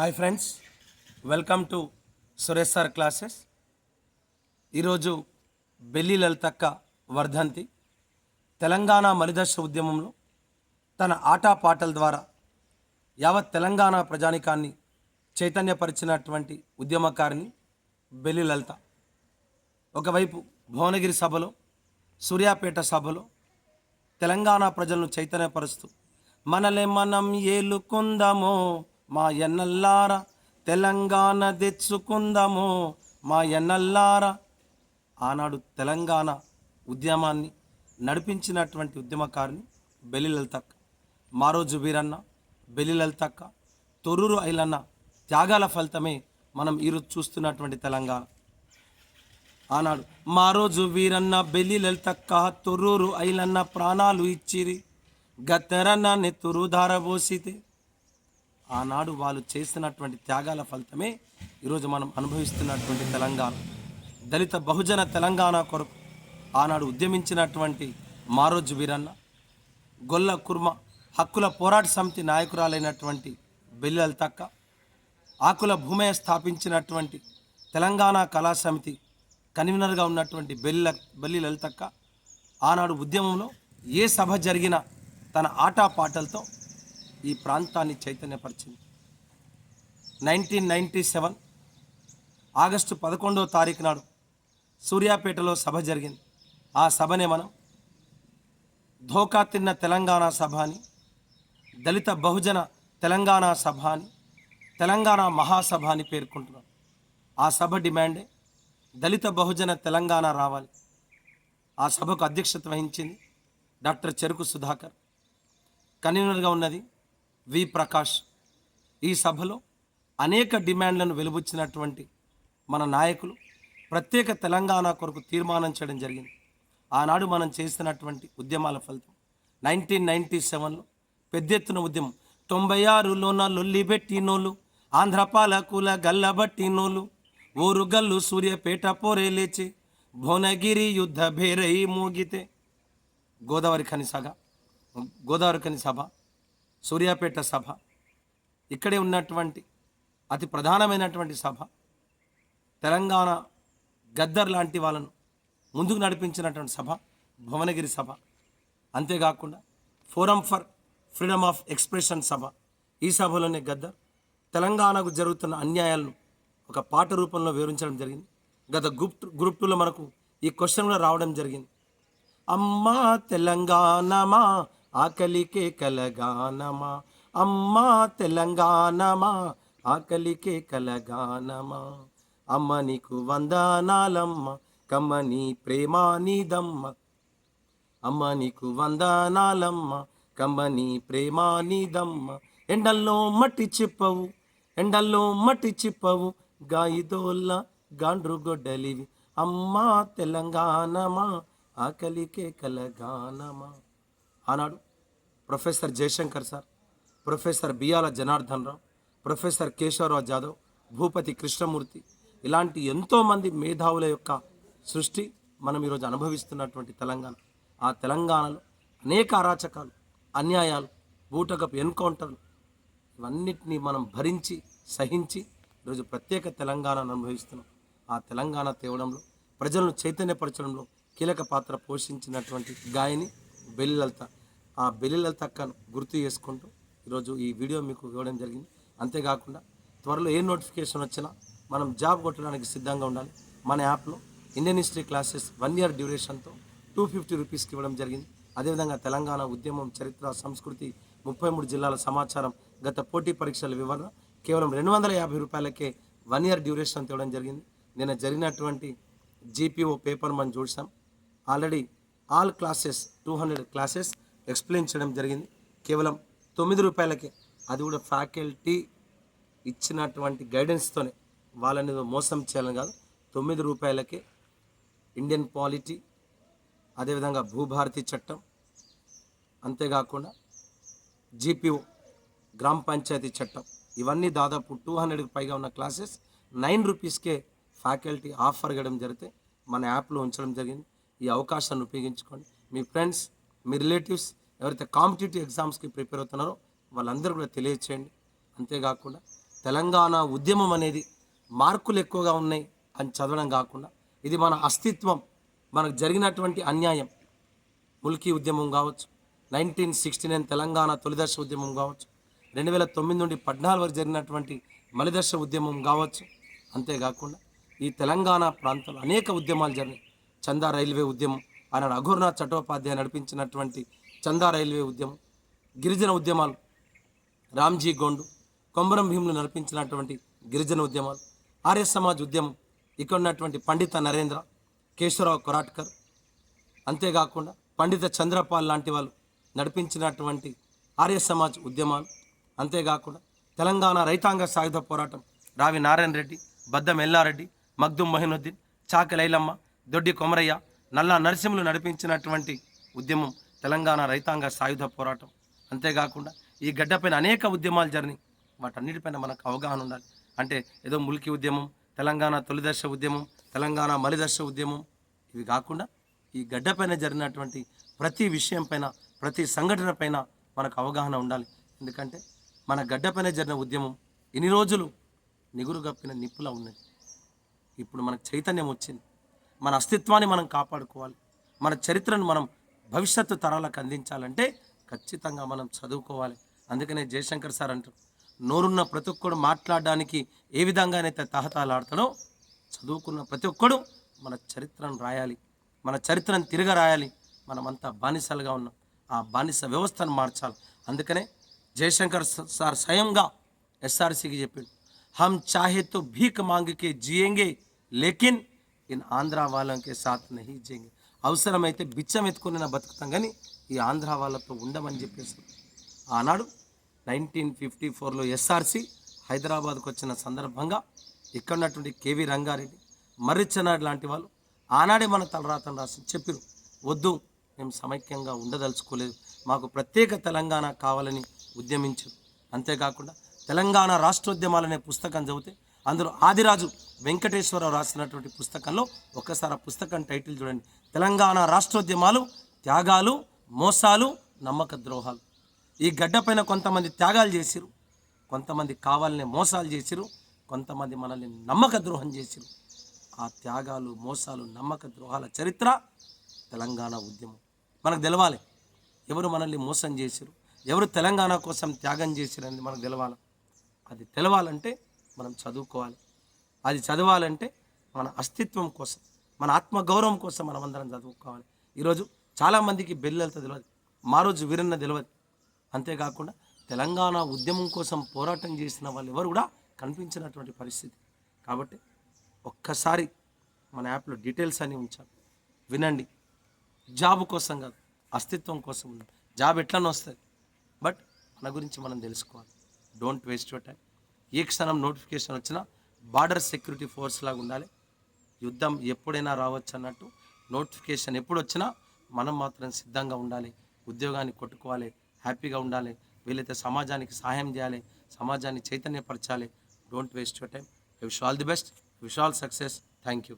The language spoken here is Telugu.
Hi friends welcome to Suresh sir classes. ఈరోజు బెల్లి లలితక్క వర్ధంతి తెలంగాణ మలిదశ ఉద్యమంలో తన ఆటపాటల ద్వారా యావత్ తెలంగాణ ప్రజానికాన్ని చైతన్యపరిచినటువంటి ఉద్యమకారిని బెల్లి లలిత. ఒకవైపు భువనగిరి సభలో సూర్యాపేట సభలో తెలంగాణ ప్రజలను చైతన్యపరుస్తూ మనలే మనం ఏలుకుందామో మా ఎన్నల్లారా తెలంగాణ తెచ్చుకుందాము. మా ఎన్నల్లారా ఆనాడు తెలంగాణ ఉద్యమాన్ని నడిపించినటువంటి ఉద్యమకారిని బెల్లి మారో మారోజు వీరన్న తొర్రూరు ఐలన్న త్యాగాల ఫలితమే మనం ఈరోజు చూస్తున్నటువంటి తెలంగాణ. ఆనాడు మా రోజు వీరన్న బెల్లి లలితక్క తొర్రూరు ఐలన్న ప్రాణాలు ఇచ్చిరి. గత్తెరన్న నెత్తురు ధారబోసితే ఆనాడు వాళ్ళు చేసినటువంటి త్యాగాల ఫలితమే ఈరోజు మనం అనుభవిస్తున్నటువంటి తెలంగాణ. దళిత బహుజన తెలంగాణ కొరకు ఆనాడు ఉద్యమించినటువంటి మారోజు వీరన్న గొల్ల కుర్మ హక్కుల పోరాట సమితి నాయకురాలైనటువంటి బెల్లి తక్క ఆకుల భూమయ్య స్థాపించినటువంటి తెలంగాణ కళా సమితి కన్వీనర్గా ఉన్నటువంటి బెల్లి బెల్లి లలితక్క ఆనాడు ఉద్యమంలో ఏ సభ జరిగినా తన ఆటా పాటలతో ఈ ప్రాంతాన్ని చైతన్యపరిచింది. నైన్టీన్ నైంటీ సెవెన్ ఆగస్టు పదకొండవ తారీఖు నాడు సూర్యాపేటలో సభ జరిగింది. ఆ సభనే మనం ధోకా తిన్న తెలంగాణ సభ అని దళిత బహుజన తెలంగాణ సభ అని తెలంగాణ మహాసభ అని పేర్కొంటున్నాం. ఆ సభ డిమాండే దళిత బహుజన తెలంగాణ రావాలి. ఆ సభకు అధ్యక్షత వహించింది డాక్టర్ చెరుకు సుధాకర్. కన్వీనర్గా ఉన్నది వి ప్రకాష్. ఈ సభలో అనేక డిమాండ్లను వెలుబుచ్చినటువంటి మన నాయకులు ప్రత్యేక తెలంగాణ కొరకు తీర్మానం చేయడం జరిగింది. ఆనాడు మనం చేసినటువంటి ఉద్యమాల ఫలితం నైన్టీన్ నైంటీ సెవెన్లో పెద్ద ఎత్తున ఉద్యమం. తొంభై ఆరులోన లొల్లి పెట్టినోళ్ళు ఆంధ్రపాలకుల గల్లబట్టినోళ్ళు ఊరు గల్లు సూర్యపేట పోరే లేచి భువనగిరి యుద్ధ భేరై మోగితే గోదావరి ఖని సభ గోదావరి ఖని సభ సూర్యాపేట సభ ఇక్కడే ఉన్నటువంటి అతి ప్రధానమైనటువంటి సభ తెలంగాణ గద్దర్ లాంటి వాళ్ళను ముందుకు నడిపించినటువంటి సభ భువనగిరి సభ. అంతేకాకుండా forum for freedom of expression సభ ఈ సభలోనే గద్దర్ తెలంగాణకు జరుగుతున్న అన్యాయాలను ఒక పాట రూపంలో వివరించడం జరిగింది. గత గ్రూప్ గ్రూప్ టూలో మనకు ఈ క్వశ్చన్ కూడా రావడం జరిగింది. అమ్మా తెలంగాణమా ఆకలికే కలగానమా? అమ్మా తెలంగాణమా? ఆకలికే కలగానమా? అమ్మ నీకు వందనాలమ్మ కమ్మ నీ నీదమ్మ. అమ్మ నీకు వందనాలమ్మ కమ్మ నీ ప్రేమ నీదమ్మ. ఎండల్లో మట్టి చిప్పవు ఎండల్లో మట్టి చిప్పవు గాయిదోల్ల గాండ్రు గొడ్డలివి. అమ్మా తెలంగాణమా? ఆకలికే కలగానమా? ఆనాడు professor Jayashankar sir professor Biyala Janardhan Rao professor Keshavarao Jadhav Bhupathi Krishnamurthy ఇలాంటి ఎంతోమంది మేధావుల యొక్క సృష్టి మనం ఈరోజు అనుభవిస్తున్నటువంటి తెలంగాణ. ఆ తెలంగాణలో అనేక అరాచకాలు అన్యాయాలు బూటకపు ఎన్కౌంటర్లు ఇవన్నిటినీ మనం భరించి సహించి ఈరోజు ప్రత్యేక తెలంగాణను అనుభవిస్తున్నాం. ఆ తెలంగాణ తేవడంలో ప్రజలను చైతన్యపరచడంలో కీలక పాత్ర పోషించినటువంటి గాయని బెల్లి లలిత ఆ బెల్లి తక్కను గుర్తు చేసుకుంటూ ఈరోజు ఈ వీడియో మీకు ఇవ్వడం జరిగింది. అంతేకాకుండా త్వరలో ఏ నోటిఫికేషన్ వచ్చినా మనం జాబ్ కొట్టడానికి సిద్ధంగా ఉండాలి. మన యాప్లో Indian history classes one year డ్యూరేషన్తో two fifty రూపీస్కి ఇవ్వడం జరిగింది. అదేవిధంగా తెలంగాణ ఉద్యమం చరిత్ర సంస్కృతి ముప్పై మూడు జిల్లాల సమాచారం గత పోటీ పరీక్షల వివరణ కేవలం రెండు వందల యాభై రూపాయలకే వన్ ఇయర్ డ్యూరేషన్ తేవడం జరిగింది. నిన్న జరిగినటువంటి జీపీఓ పేపర్ మనం చూసాం already all classes two hundred classes explain చేయడం జరిగింది. కేవలం తొమ్మిది రూపాయలకే. అది కూడా ఫ్యాకల్టీ ఇచ్చినటువంటి గైడెన్స్తోనే వాళ్ళని మోసం చేయాలని కాదు. తొమ్మిది రూపాయలకే ఇండియన్ పాలిటీ అదేవిధంగా భూభారతి చట్టం అంతేకాకుండా జీపీఓ గ్రామ పంచాయతీ చట్టం. ఇవన్నీ దాదాపు టూ హండ్రెడ్కి పైగా ఉన్న క్లాసెస్ నైన్ రూపీస్కే ఫ్యాకల్టీ ఆఫర్ ఇవ్వడం జరిగితే మన యాప్లో ఉంచడం జరిగింది. ఈ అవకాశాన్ని ఉపయోగించుకోండి. మీ ఫ్రెండ్స్ మీ రిలేటివ్స్ ఎవరైతే కాంపిటేటివ్ ఎగ్జామ్స్కి ప్రిపేర్ అవుతున్నారో వాళ్ళందరూ కూడా తెలియచేయండి. అంతేకాకుండా తెలంగాణ ఉద్యమం అనేది మార్కులు ఎక్కువగా ఉన్నాయి అని చదవడం కాకుండా ఇది మన అస్తిత్వం మనకు జరిగినటువంటి అన్యాయం. ముల్కీ ఉద్యమం కావచ్చు నైన్టీన్ సిక్స్టీ నైన్ తెలంగాణ తొలిదశ ఉద్యమం కావచ్చు రెండు వేల తొమ్మిది నుండి పద్నాలుగు వరకు జరిగినటువంటి మలిదశ ఉద్యమం కావచ్చు. అంతేకాకుండా ఈ తెలంగాణ ప్రాంతంలో అనేక ఉద్యమాలు జరిగినాయి. చందా రైల్వే ఉద్యమం ఆయన అఘోర్నాథ్ చట్టోపాధ్యాయ నడిపించినటువంటి చందా రైల్వే ఉద్యమం గిరిజన ఉద్యమాలు రామ్జీ గోండు కొమరం భీములు నడిపించినటువంటి గిరిజన ఉద్యమాలు ఆర్య సమాజ్ ఉద్యమం ఇక్కడ ఉన్నటువంటి పండిత నరేంద్ర కేశవరావు కొరాట్కర్ అంతేకాకుండా పండిత చంద్రపాల్ లాంటి వాళ్ళు నడిపించినటువంటి ఆర్య సమాజ్ ఉద్యమాలు అంతేకాకుండా తెలంగాణ రైతాంగ సాయుధ పోరాటం రావి నారాయణ రెడ్డి బద్దం ఎల్లారెడ్డి మగ్దుం మహినుద్దీన్ చాక లైలమ్మ దొడ్డి కొమరయ్య నల్లా నరసింహులు నడిపించినటువంటి ఉద్యమం తెలంగాణ రైతాంగ సాయుధ పోరాటం. అంతేకాకుండా ఈ గడ్డపైన అనేక ఉద్యమాలు జరిగినాయి. వాటన్నిటిపైన మనకు అవగాహన ఉండాలి. అంటే ఏదో ములికి ఉద్యమం తెలంగాణ తొలిదర్శ ఉద్యమం తెలంగాణ మలిదర్శ ఉద్యమం. ఇవి కాకుండా ఈ గడ్డపైన జరిగినటువంటి ప్రతి విషయం పైన ప్రతి సంఘటన పైన మనకు అవగాహన ఉండాలి. ఎందుకంటే మన గడ్డపైన జరిగిన ఉద్యమం ఇన్ని రోజులు నిగురు గప్పిన నిప్పులా ఉన్నది. ఇప్పుడు మనకు చైతన్యం వచ్చింది. మన అస్తిత్వాన్ని మనం కాపాడుకోవాలి. మన చరిత్రను మనం భవిష్యత్తు తరాలకు అందించాలంటే ఖచ్చితంగా మనం చదువుకోవాలి. అందుకనే జయశంకర్ సార్ అంటారు నోరున్న ప్రతి ఒక్కడు మాట్లాడడానికి ఏ విధంగానైతే తహతాలాడతాడో చదువుకున్న ప్రతి ఒక్కడు మన చరిత్రను రాయాలి. మన చరిత్రను తిరగ రాయాలి. మనమంతా బానిసలుగా ఉన్నాం. ఆ బానిస వ్యవస్థను మార్చాలి. అందుకనే జయశంకర్ సార్ స్వయంగా ఎస్ఆర్సీకి చెప్పిండు హమ్ చాహే తో భీక్ మాంగ్ కే జియేంగే లేకిన్ ఇన్ ఆంధ్రా వాళ్ళకే సాత్ నహీ జియేంగే అవసరమైతే బిచ్చం ఎత్తుకుని బతుకుతాం కానీ ఈ ఆంధ్ర వాళ్ళతో ఉండమని చెప్పేసి ఆనాడు నైన్టీన్ ఫిఫ్టీ ఫోర్లో ఎస్ఆర్సి హైదరాబాద్కు వచ్చిన సందర్భంగా ఇక్కడ ఉన్నటువంటి కేవీ రంగారెడ్డి మర్రిచ్చనాడు లాంటి వాళ్ళు ఆనాడే మన తలరాతను రాసి చెప్పారు వద్దు మేము సమైక్యంగా ఉండదలుచుకోలేదు. మాకు ప్రత్యేక తెలంగాణ కావాలని ఉద్యమించారు. అంతేకాకుండా తెలంగాణ రాష్ట్రోద్యమాలనే పుస్తకం చదివితే అందులో ఆదిరాజు వెంకటేశ్వరరావు రాసినటువంటి పుస్తకంలో ఒక్కసారి ఆ పుస్తకం టైటిల్ చూడండి. తెలంగాణ రాష్ట్రోద్యమాలు త్యాగాలు మోసాలు నమ్మక ద్రోహాలు. ఈ గడ్డపైన కొంతమంది త్యాగాలు చేసిరు. కొంతమంది కావాలనే మోసాలు చేసిరు. కొంతమంది మనల్ని నమ్మక ద్రోహం చేసిరు. ఆ త్యాగాలు మోసాలు నమ్మక ద్రోహాల చరిత్ర తెలంగాణ ఉద్యమం. మనకు తెలవాలి. ఎవరు మనల్ని మోసం చేసిరు? ఎవరు తెలంగాణ కోసం త్యాగం చేసిరు అనేది మనకు తెలవాలి. అది తెలవాలంటే మనం చదువుకోవాలి. అది చదవాలంటే మన అస్తిత్వం కోసం మన ఆత్మగౌరవం కోసం మనం అందరం చదువుకోవాలి. ఈరోజు చాలామందికి బెల్లెలతో తెలియదు మా రోజు వీరన్న తెలియదు అంతేకాకుండా తెలంగాణ ఉద్యమం కోసం పోరాటం చేసిన వాళ్ళు ఎవరు కూడా కనిపించినటువంటి పరిస్థితి. కాబట్టి ఒక్కసారి మన యాప్లో డీటెయిల్స్ అన్నీ ఉంచాలి. వినండి. జాబ్ కోసం కాదు అస్తిత్వం కోసం. జాబ్ ఎట్లనొస్తుంది బట్ మన గురించి మనం తెలుసుకోవాలి. డోంట్ వేస్ట్ యువర్ టైం ఏ క్షణం నోటిఫికేషన్ వచ్చినా బార్డర్ సెక్యూరిటీ ఫోర్స్ లాగా ఉండాలి. యుద్ధం ఎప్పుడైనా రావచ్చు అన్నట్టు నోటిఫికేషన్ ఎప్పుడు వచ్చినా మనం మాత్రం సిద్ధంగా ఉండాలి. ఉద్యోగాన్ని కొట్టుకోవాలి హ్యాపీగా ఉండాలి. వీలైతే సమాజానికి సహాయం చేయాలి సమాజాన్ని చైతన్యపరచాలి. Don't waste your time wish all the best wish all success thank you